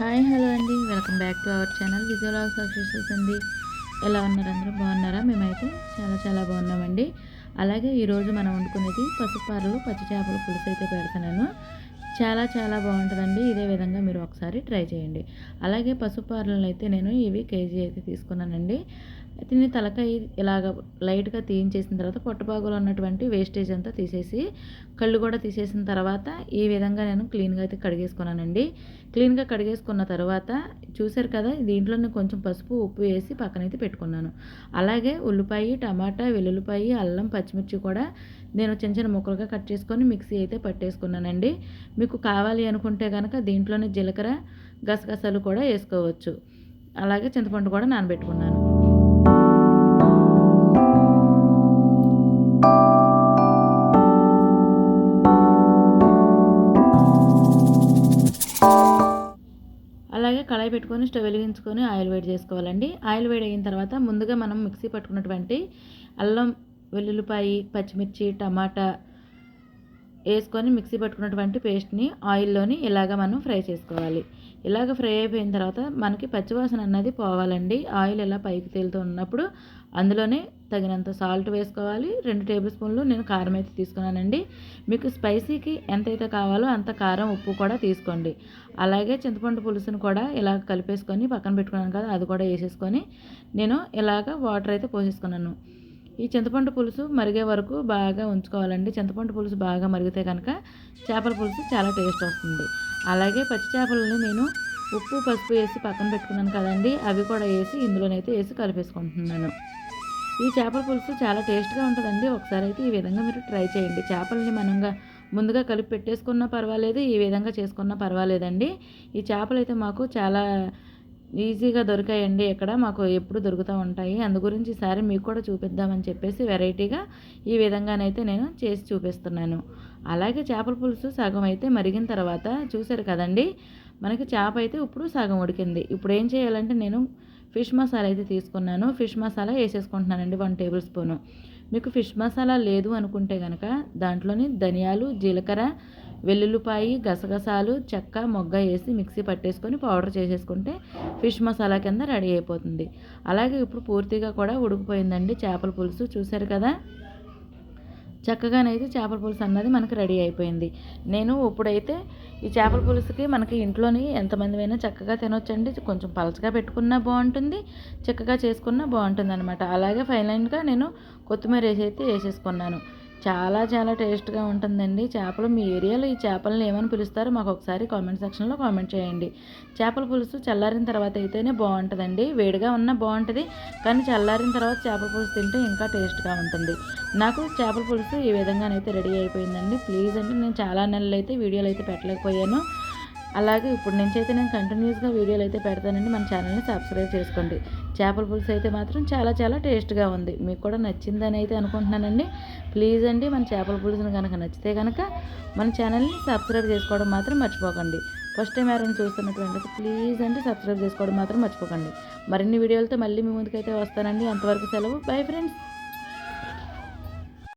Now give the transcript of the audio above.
Hi hello అండి. Welcome back to our channel విజయలాగ్ success అండి. ఎలా ఉన్నారు అందరూ? బాగున్నారా? మేమైతే చాలా చాలా బాగున్నామండి. అలాగే ఈరోజు మనం వండుకునేది పసుపారలు పచ్చి చేపల పులుసు అయితే పెడుతున్నాను చాలా చాలా బాగుంటుందండి. ఇదే విధంగా మీరు ఒకసారి ట్రై చేయండి. అలాగే పసుపారలను అయితే నేను ఇవి కేజీ అయితే తీసుకున్నానండి. దీన్ని తలకాయ ఇలాగ లైట్గా తీయించేసిన తర్వాత పొట్టబాగులో ఉన్నటువంటి వేస్టేజ్ అంతా తీసేసి కళ్ళు కూడా తీసేసిన తర్వాత ఈ విధంగా నేను క్లీన్గా అయితే కడిగేసుకున్నానండి. క్లీన్గా కడిగేసుకున్న తర్వాత చూసారు కదా దీంట్లోనే కొంచెం పసుపు ఉప్పు వేసి పక్కనైతే పెట్టుకున్నాను. అలాగే ఉల్లిపాయ టమాటా వెల్లుల్లిపాయ అల్లం పచ్చిమిర్చి కూడా నేను చిన్న చిన్న ముక్కలుగా కట్ చేసుకొని మిక్సీ అయితే పట్టేసుకున్నానండి. మీకు కావాలి అనుకుంటే కనుక దీంట్లోనే జీలకర్ర గసగసాలు కూడా వేసుకోవచ్చు. అలాగే చింతపండు కూడా నానబెట్టుకున్నాను. కళాయి పెట్టుకొని స్టవ్ వెలిగించుకొని ఆయిల్ వేడి చేసుకోవాలండి. ఆయిల్ వేడి అయిన తర్వాత ముందుగా మనం మిక్సీ పట్టుకున్నటువంటి అల్లం వెల్లుల్లిపాయి పచ్చిమిర్చి టమాటా వేసుకొని మిక్సీ పట్టుకున్నటువంటి పేస్ట్ని ఆయిల్లోని ఇలాగ మనం ఫ్రై చేసుకోవాలి. ఇలాగ ఫ్రై అయిపోయిన తర్వాత మనకి పచ్చివాసన అన్నది పోవాలండి. ఆయిల్ ఇలా పైకి తేలుతూ ఉన్నప్పుడు అందులోనే తగినంత సాల్ట్ వేసుకోవాలి. రెండు టేబుల్ స్పూన్లు నేను కారం అయితే తీసుకున్నానండి. మీకు స్పైసీకి ఎంతైతే కావాలో అంత కారం ఉప్పు కూడా తీసుకోండి. అలాగే చింతపండు పులుసును కూడా ఇలా కలిపేసుకొని పక్కన పెట్టుకున్నాను కదా అది కూడా వేసేసుకొని నేను ఇలాగ వాటర్ అయితే పోసేసుకున్నాను. ఈ చింతపండు పులుసు మరిగే వరకు బాగా ఉంచుకోవాలండి. చింతపండు పులుసు బాగా మరిగితే కనుక చేపల పులుసు చాలా టేస్ట్ వస్తుంది. అలాగే పచ్చి చేపలని నేను ఉప్పు పసుపు వేసి పక్కన పెట్టుకున్నాను కదండి. అవి కూడా వేసి ఇందులోనైతే వేసి కలిపేసుకుంటున్నాను. ఈ చేపల పులుసు చాలా టేస్ట్గా ఉంటుందండి. ఒకసారి అయితే ఈ విధంగా మీరు ట్రై చేయండి. చేపలని మనంగా ముందుగా కలిపి పెట్టేసుకున్నా పర్వాలేదు ఈ విధంగా చేసుకున్నా పర్వాలేదండి. ఈ చేపలు అయితే మాకు చాలా ఈజీగా దొరికాయండి ఇక్కడ. మాకు ఎప్పుడు దొరుకుతూ ఉంటాయి. అందు గురించి ఈసారి మీకు కూడా చూపిద్దామని చెప్పేసి వెరైటీగా ఈ విధంగానైతే నేను చేసి చూపిస్తున్నాను. అలాగే చేపల పులుసు సగం అయితే మరిగిన తర్వాత చూసారు కదండి. మనకి చేప అయితే ఇప్పుడు సగం ఉడికింది. ఇప్పుడు ఏం చేయాలంటే నేను ఫిష్ మసాలా అయితే తీసుకున్నాను. ఫిష్ మసాలా వేసేసుకుంటున్నానండి వన్ టేబుల్ స్పూను. మీకు ఫిష్ మసాలా లేదు అనుకుంటే కనుక దాంట్లోని ధనియాలు జీలకర్ర వెల్లుల్లిపాయి గసగసాలు చెక్క మొగ్గ వేసి మిక్సీ పట్టేసుకొని పౌడర్ చేసేసుకుంటే ఫిష్ మసాలా కింద రెడీ అయిపోతుంది. అలాగే ఇప్పుడు పూర్తిగా కూడా ఉడికిపోయిందండి చేపల పులుసు. చూశారు కదా? చక్కగానైతే చేపల పులుసు అన్నది మనకి రెడీ అయిపోయింది. నేను ఇప్పుడైతే ఈ చేపల పులుసుకి మనకి ఇంట్లోని ఎంతమంది అయినా చక్కగా తినొచ్చండి. కొంచెం పలచగా పెట్టుకున్నా బాగుంటుంది చక్కగా చేసుకున్నా బాగుంటుంది అనమాట అలాగే ఫైనల్గా నేను కొత్తిమీర వేసి అయితే వేసేసుకున్నాను. చాలా చాలా టేస్ట్గా ఉంటుందండి. చేపలు మీ ఏరియాలో ఈ చేపలను ఏమని పిలుస్తారో మాకు ఒకసారి కామెంట్ సెక్షన్లో కామెంట్ చేయండి. చేపల పులుసు చల్లారిన తర్వాత అయితేనే బాగుంటుందండి. వేడిగా ఉన్నా బాగుంటుంది. కానీ చల్లారిన తర్వాత చేపల పులుసు తింటే ఇంకా టేస్ట్గా ఉంటుంది. నాకు చేపల పులుసు ఈ విధంగానైతే రెడీ అయిపోయిందండి. ప్లీజ్ అంటే నేను చాలా నెలలు అయితే వీడియోలు అయితే పెట్టలేకపోయాను. అలాగే ఇప్పుడు నుంచైతే నేను కంటిన్యూస్గా వీడియోలు అయితే పెడతానండి. మన ఛానల్ని సబ్స్క్రైబ్ చేసుకోండి. చేపల పులుసు అయితే మాత్రం చాలా చాలా టేస్ట్గా ఉంది. మీకు కూడా నచ్చిందని అయితే అనుకుంటున్నానండి. ప్లీజ్ అండి మన చేపల పులుసుని కనుక నచ్చితే కనుక మన ఛానల్ని సబ్స్క్రైబ్ చేసుకోవడం మాత్రం మర్చిపోకండి. ఫస్ట్ టైం ఎవరైనా చూస్తున్నటువంటి ప్లీజ్ అండి సబ్స్క్రైబ్ చేసుకోవడం మాత్రం మర్చిపోకండి. మరిన్ని వీడియోలతో మళ్ళీ మీ ముందుకైతే వస్తానండి. అంతవరకు సెలవు. Bye friends